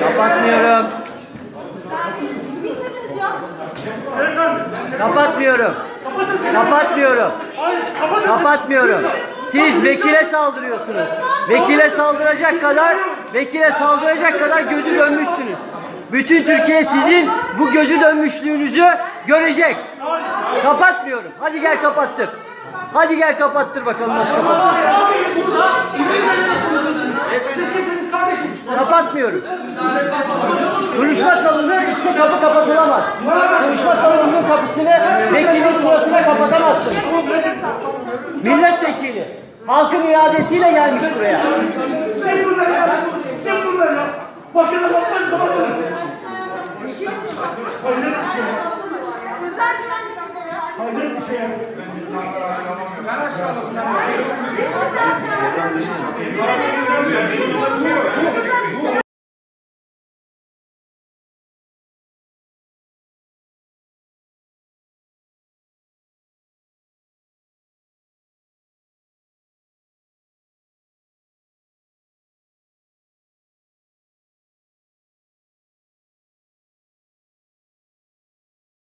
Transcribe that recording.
Kapatmıyorum. Kapatmıyorum. Kapatmıyorum. Kapatmıyorum. Siz vekile saldırıyorsunuz. Vekile saldıracak kadar, vekile saldıracak kadar gözü dönmüşsünüz. Bütün Türkiye sizin bu gözü dönmüşlüğünüzü görecek. Kapatmıyorum. Hadi gel kapattır. Hadi gel kapattır bakalım nasıl kapattır. Kapatmıyorum. Duruşma salonu işte kapı kapatılamaz. Duruşma salonunun kapısını vekilin suratına kapatamazsın. Milletvekili. Halkın iradesiyle gelmiş buraya. Kim bunlar ya? Kim bunlar ya? Bakın bir. Hayret bir şey ya. Sen